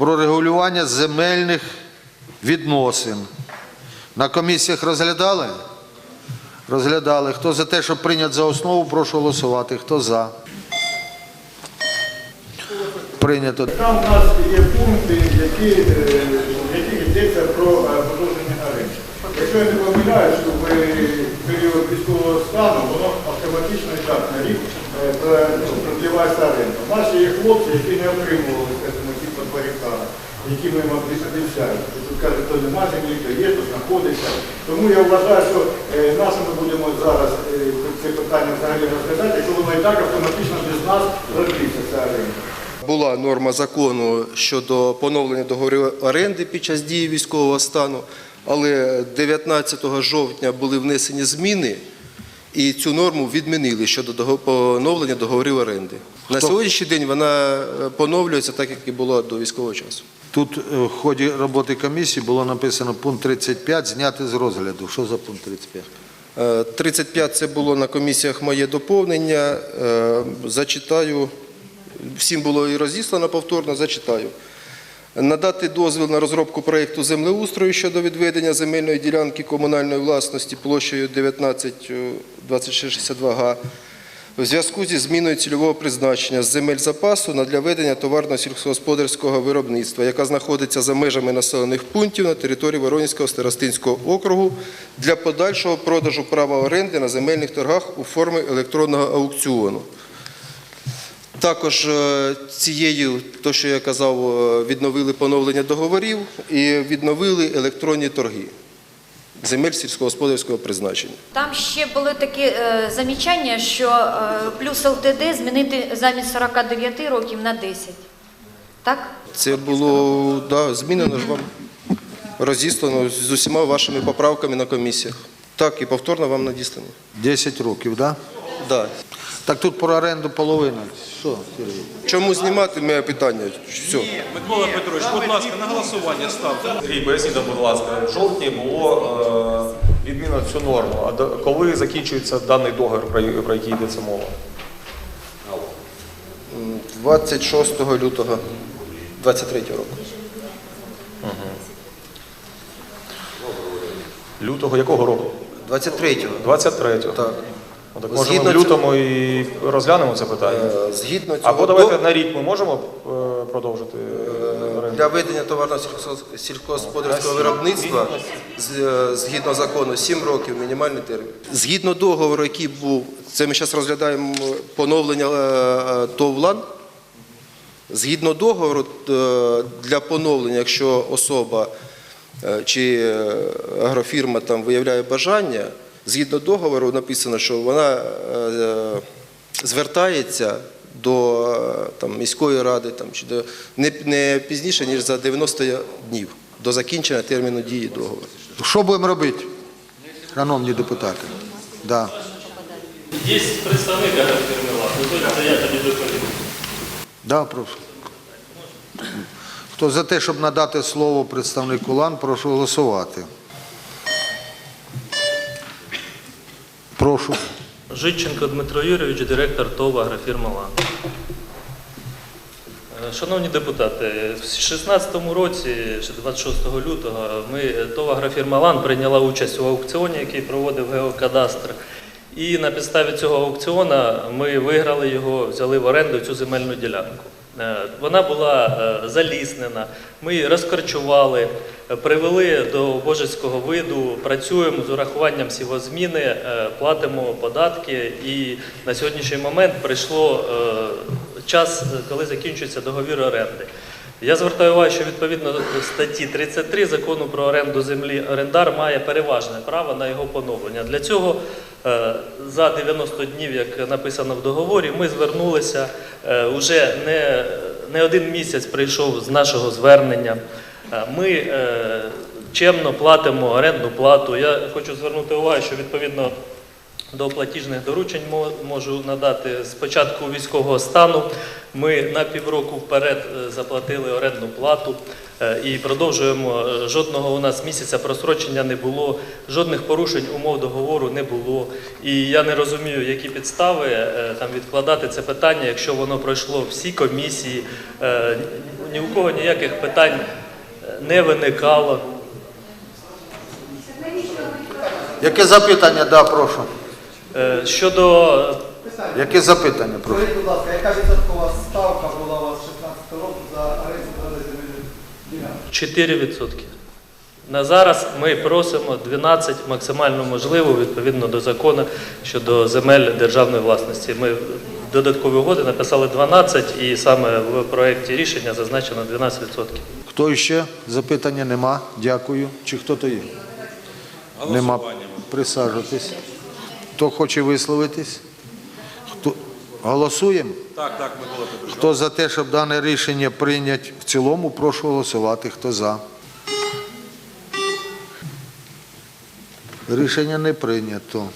про регулювання земельних відносин. На комісіях розглядали? Розглядали. Хто за те, щоб прийняти за основу, прошу голосувати. Хто за? Прийнято. Там у нас є пункти, які, е, йдеться про е, продовження оренди. Якщо я не помиляю, що в період військового стану воно автоматично і так на рік е, ну, продлівається оренда. У нас є хлопці, які не отримували які ми обіцяють. І Тут кажуть, то нема землі, то є, то знаходиться. Тому я вважаю, що е, наше ми будемо зараз е, це питання взагалі розглядати, якщо воно і так автоматично без нас продлиться ця оренда. Була норма закону щодо поновлення договорів оренди під час дії військового стану, але 19 жовтня були внесені зміни, і цю норму відмінили щодо поновлення договорів оренди. На сьогоднішній день вона е, поновлюється так, як і було до військового часу. Тут е, в ході роботи комісії було написано пункт 35 зняти з розгляду. Що за пункт 35? Е, 35 це було на комісіях моє доповнення. Е, Зачитаю. Всім було і розіслано повторно, зачитаю. Надати дозвіл на розробку проєкту землеустрою щодо відведення земельної ділянки комунальної власності площею 19 е, 2662 га в зв'язку зі зміною цільового призначення з земель запасу на для ведення товарно сільськогосподарського виробництва, яка знаходиться за межами населених пунктів на території Воронівського старостинського округу для подальшого продажу права оренди на земельних торгах у формі електронного аукціону. Також е, цією, то що я казав, е, відновили поновлення договорів і відновили електронні торги земель сільськогосподарського призначення. Там ще були такі е, замічання, що е, плюс ЛТД змінити замість 49 років на 10. Так? Це було да, змінено ж вам розіслано з усіма вашими поправками на комісіях. Так, і повторно вам надіслано. 10 років, так? Да? Да. Так тут про оренду половина. Що, Сергій? Чому знімати моє питання? Все. Микола Петрович, будь ласка, на голосування ставте. Сергій, поясніть, будь ласка, в жовтні було е, відмінено цю норму. А до- коли закінчується даний договір, про, про який йдеться мова? 26 лютого 23 року. Лютого якого року? 23-го. 23-го. Так. Ну, так може Згідно ми в цього- лютому і розглянемо це питання? Е, Згідно цього Або давайте до- на рік ми можемо е, продовжити оренду? для ведення товарно сільськогосподарського виробництва з- е, згідно закону 7 років мінімальний термін. Згідно договору, який був, це ми зараз розглядаємо поновлення е, е, ТОВ «Лан». Згідно договору е, для поновлення, якщо особа е, чи е, агрофірма там виявляє бажання, згідно договору написано, що вона е, звертається до е, там, міської ради там, чи до, не, не пізніше, ніж за 90 днів до закінчення терміну дії договору. Що будемо робити, шановні депутати? Да. Є представник ЛАП, я тоді доповім. Да, прошу. Хто за те, щоб надати слово представнику ЛАН, прошу голосувати. Прошу. Житченко Дмитро Юрійович, директор ТОВ агрофірма ЛАН. Е, Шановні депутати, в 2016 році, 26 лютого, ми ТОВ агрофірма ЛАН прийняла участь у аукціоні, який проводив Геокадастр. І на підставі цього аукціону ми виграли його, взяли в оренду цю земельну ділянку. Е, Вона була е, заліснена, ми її розкорчували, е, привели до божеського виду, працюємо з урахуванням сівозміни, платимо податки. І на сьогоднішній момент прийшло час, коли закінчується договір оренди. Я звертаю увагу, що відповідно до статті 33 закону про оренду землі орендар має переважне право на його поновлення. Для цього за 90 днів, як написано в договорі, ми звернулися вже уже не, не один місяць прийшов з нашого звернення. Е, Ми е, чемно платимо орендну плату. Я хочу звернути увагу, що відповідно до платіжних доручень мо- можу надати з початку військового стану. Ми на півроку вперед е, заплатили орендну плату е, і продовжуємо. Е, Жодного у нас місяця просрочення не було, жодних порушень умов договору не було. І я не розумію, які підстави там відкладати це питання, якщо воно пройшло всі комісії. Ні у кого ніяких питань не виникало. Яке запитання? Да, прошу. Е, Щодо Яке запитання, прошу? Скажіть, будь ласка, яка відсоткова ставка була у вас 16 року за оренду земельних ділянок? 4%. На зараз ми просимо 12 максимально можливо відповідно до закону щодо земель державної власності. Ми в додаткові угоди написали 12 і саме в проєкті рішення зазначено 12%. Хто ще? Запитання нема. Дякую. Чи хто-то є? Нема. Присаджуйтесь. Хто хоче висловитись? Хто? Голосуємо? Так, так, Микола Петрович. Хто за те, щоб дане рішення прийняти в цілому, прошу голосувати. Хто за? Рішення не прийнято.